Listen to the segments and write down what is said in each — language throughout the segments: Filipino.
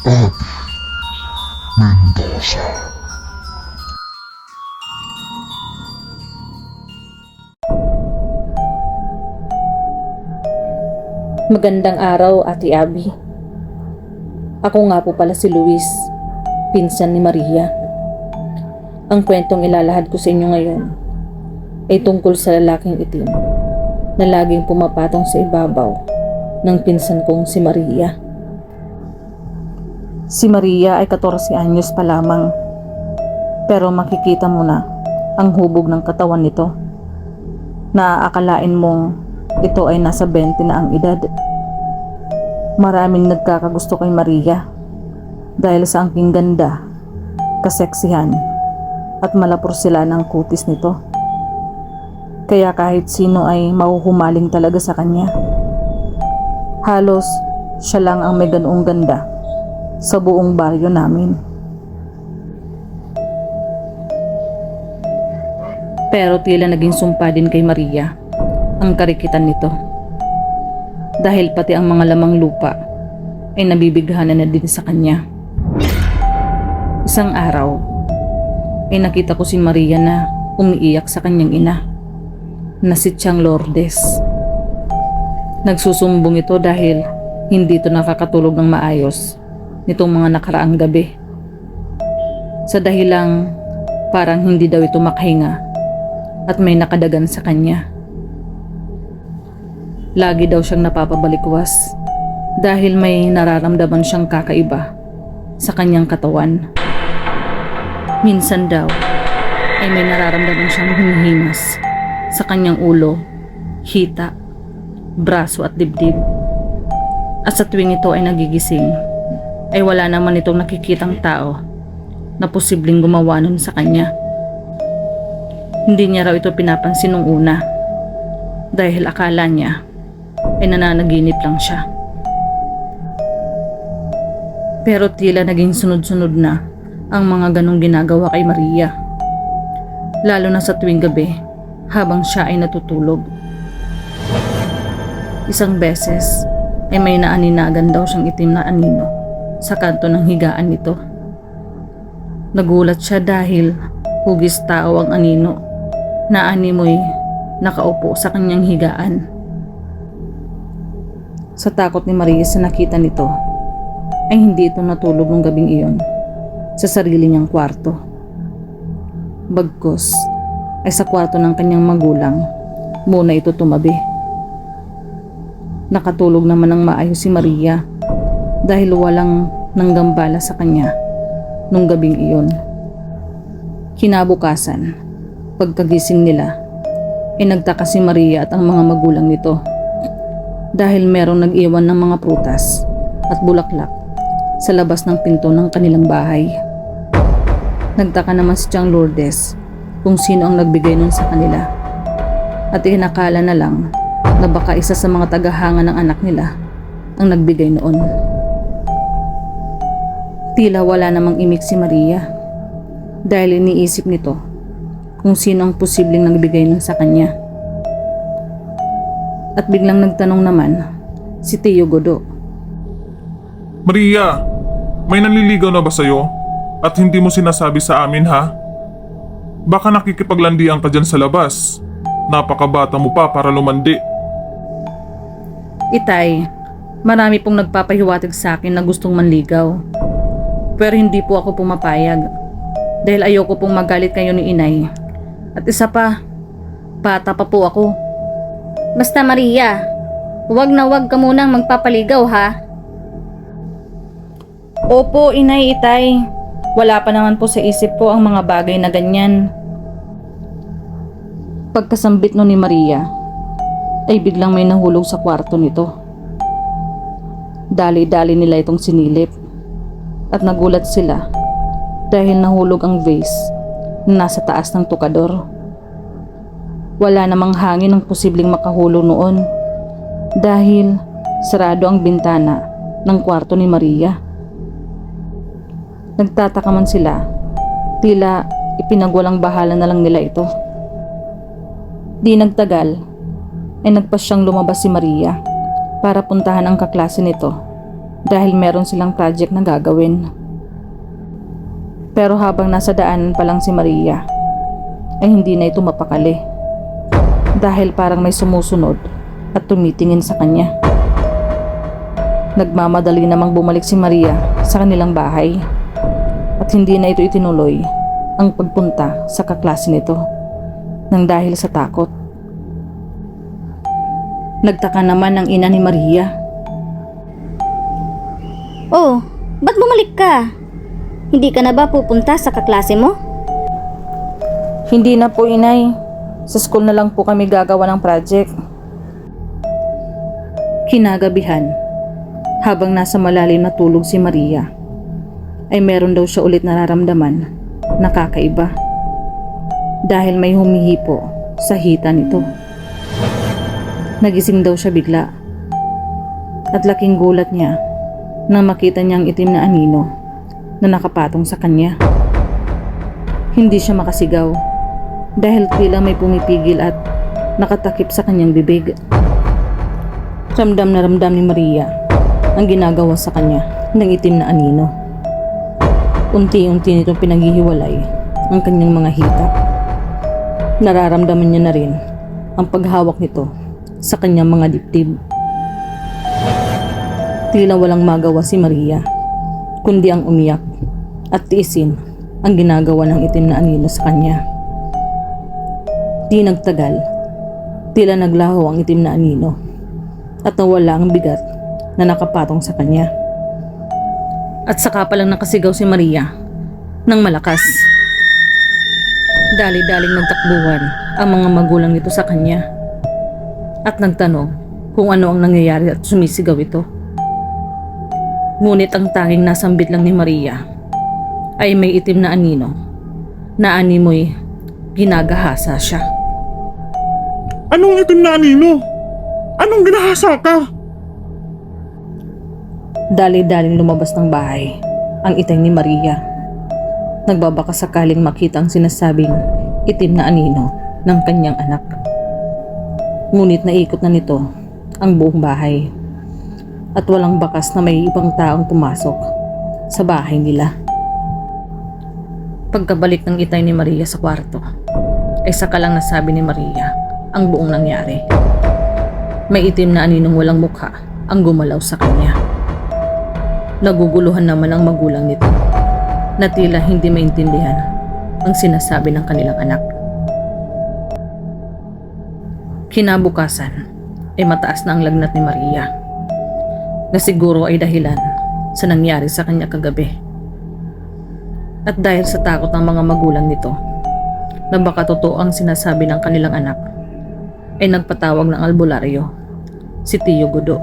Abby Mendoza. Magandang araw, Ate Abby. Ako nga po pala si Luis, pinsan ni Maria. Ang kwentong ilalahad ko sa inyo ngayon ay tungkol sa lalaking itim na laging pumapatong sa ibabaw ng pinsan kong si Maria. Si Maria ay 14 anyos pa lamang pero makikita mo na ang hubog ng katawan nito. Naaakalain mong ito ay nasa 20 na ang edad. Maraming nagkakagusto kay Maria dahil sa angking ganda, kaseksihan, at malapor sila ng kutis nito. Kaya kahit sino ay mahuhumaling talaga sa kanya. Halos siya lang ang may ganoong ganda sa buong baryo namin. Pero tila naging sumpa din kay Maria ang karikitan nito. Dahil pati ang mga lamang lupa ay nabibighanan na din sa kanya. Isang araw ay nakita ko si Maria na umiiyak sa kanyang ina na si Chang Lourdes. Nagsusumbong ito dahil hindi ito nakakatulog ng maayos nitong mga nakaraang gabi. Sa dahilang parang hindi daw ito makahinga at may nakadagan sa kanya. Lagi daw siyang napapabalikwas dahil may nararamdaman siyang kakaiba sa kanyang katawan. Minsan daw ay may nararamdaman siyang hinihimas sa kanyang ulo, hita, braso at dibdib. At sa tuwing ito ay nagigising, ay wala naman itong nakikitang tao na posibleng gumawa nun sa kanya. Hindi niya raw ito pinapansin nung una dahil akala niya ay nananaginip lang siya. Pero tila naging sunod-sunod na ang mga ganong ginagawa kay Maria. Lalo na sa tuwing gabi habang siya ay natutulog. Isang beses ay may naaninagan daw siyang itim na anino sa kanto ng higaan nito. Nagulat siya dahil hugis tao ang anino na animoy nakaupo sa kanyang higaan. Sa takot ni Maria sa nakita nito, ay hindi ito natulog ng gabing iyon sa sarili niyang kwarto. Bagkos ay sa kwarto ng kanyang magulang muna ito tumabi. Nakatulog naman ng maayos si Maria dahil walang nanggambala sa kanya nung gabing iyon. Kinabukasan, pagkagising nila, ay si Maria at ang mga magulang nito dahil merong nag-iwan ng mga prutas at bulaklak sa labas ng pinto ng kanilang bahay. Nagtaka naman si Chang Lourdes kung sino ang nagbigay nun sa kanila at inakala na lang na baka isa sa mga tagahanga ng anak nila ang nagbigay noon. Tila wala namang imik si Maria dahil iniisip nito kung sino ang posibleng nagbigay nun sa kanya. At biglang nagtanong naman si Tio Godo. Maria, may nanliligaw na ba sa'yo? At hindi mo sinasabi sa amin ha? Baka nakikipaglandian ka dyan sa labas. Napakabata mo pa para lumandi. Itay, marami pong nagpapahiwatig sa akin na gustong manligaw. Pero hindi po ako pumapayag. Dahil ayoko pong magalit kayo ni inay. At isa pa, bata pa po ako. Basta Maria, huwag na huwag ka munang magpapaligaw ha. Opo, inay, itay. Wala pa naman po sa isip ko ang mga bagay na ganyan. Pagkasambit no ni Maria, ay biglang may nahulog sa kwarto nito. Dali-dali nila itong sinilip at nagulat sila dahil nahulog ang vase na nasa taas ng tukador. Wala namang hangin ang posibleng makahulog noon dahil sarado ang bintana ng kwarto ni Maria. Nagtataka man sila, tila ipinagwalang bahala na lang nila ito. Di nagtagal, ay nagpasyang lumabas si Maria para puntahan ang kaklase nito dahil meron silang project na gagawin. Pero habang nasa daanan pa lang si Maria, ay hindi na ito mapakali. Dahil parang may sumusunod at tumitingin sa kanya. Nagmamadali namang bumalik si Maria sa kanilang bahay at hindi na ito itinuloy ang pagpunta sa kaklase nito nang dahil sa takot. Nagtaka naman ang ina ni Maria Oh, ba't bumalik ka? Hindi ka na ba pupunta sa kaklase mo? Hindi na po inay. Sa school na lang po kami gagawa ng project. Kinagabihan, habang nasa malalim na tulog si Maria, ay meron daw siya ulit nararamdaman na kakaiba. Dahil may humihipo sa hita nito. Nagising daw siya bigla. At laking gulat niya nang makita niyang itim na anino na nakapatong sa kanya. Hindi siya makasigaw dahil tila may pumipigil at nakatakip sa kanyang bibig. Ramdam na ramdam ni Maria ang ginagawa sa kanya ng itim na anino. Unti-unti nitong pinaghihiwalay ang kanyang mga hita. Nararamdaman niya na rin ang paghawak nito sa kanyang mga dibdib. Tila walang magawa si Maria, kundi ang umiyak at tiisin ang ginagawa ng itim na anino sa kanya. Di nagtagal, tila naglaho ang itim na anino at nawala ang bigat na nakapatong sa kanya. At saka pa lang nakasigaw si Maria ng malakas. Dali-daling nagtakbuhan ang mga magulang nito sa kanya at nagtanong kung ano ang nangyayari at sumisigaw ito. Ngunit ang tanging nasambit lang ni Maria ay may itim na anino na animoy ginagahasa siya. Anong itim na anino? Anong ginahasa ka? Dali-daling lumabas ng bahay ang itay ni Maria. Nagbabaka sakaling makita ang sinasabing itim na anino ng kanyang anak. Ngunit naikot na nito ang buong bahay at walang bakas na may ibang taong pumasok sa bahay nila. Pagkabalik ng itay ni Maria sa kwarto, ay saka lang nasabi ni Maria ang buong nangyari. May itim na aninong walang mukha ang gumalaw sa kanya. Naguguluhan naman ang magulang nito na tila hindi maintindihan ang sinasabi ng kanilang anak. Kinabukasan ay mataas na ang lagnat ni Maria na siguro ay dahilan sa nangyari sa kanya kagabi. At dahil sa takot ng mga magulang nito na baka totoo ang sinasabi ng kanilang anak, ay nagpatawag ng albularyo si Tio Gudo.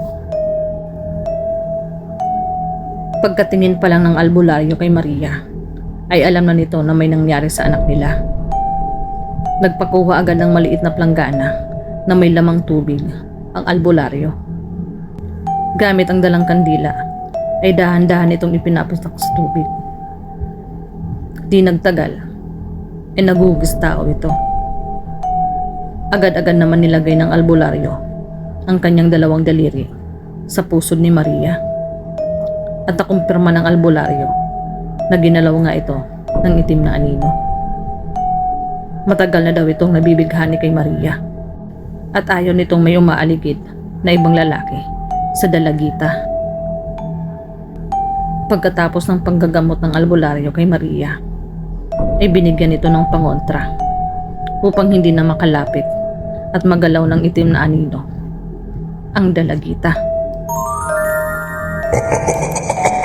Pagkatingin pa lang ng albularyo kay Maria, ay alam na nito na may nangyari sa anak nila. Nagpakuha agad ng maliit na planggana na may lamang tubig ang albularyo. Gamit ang dalang kandila, ay dahan-dahan itong ipinapustak sa tubig. Di nagtagal, ay naguhugis tao ito. Agad-agad naman nilagay ng albularyo ang kanyang dalawang daliri sa pusod ni Maria. At nakumpirma ng albularyo na ginalaw nga ito ng itim na anino. Matagal na daw itong nabibighani kay Maria at ayaw nitong may umaaligid na ibang lalaki sa dalagita. Pagkatapos ng panggagamot ng albularyo kay Maria, ay binigyan ito ng pangontra upang hindi na makalapit at magalaw ng itim na anino ang dalagita.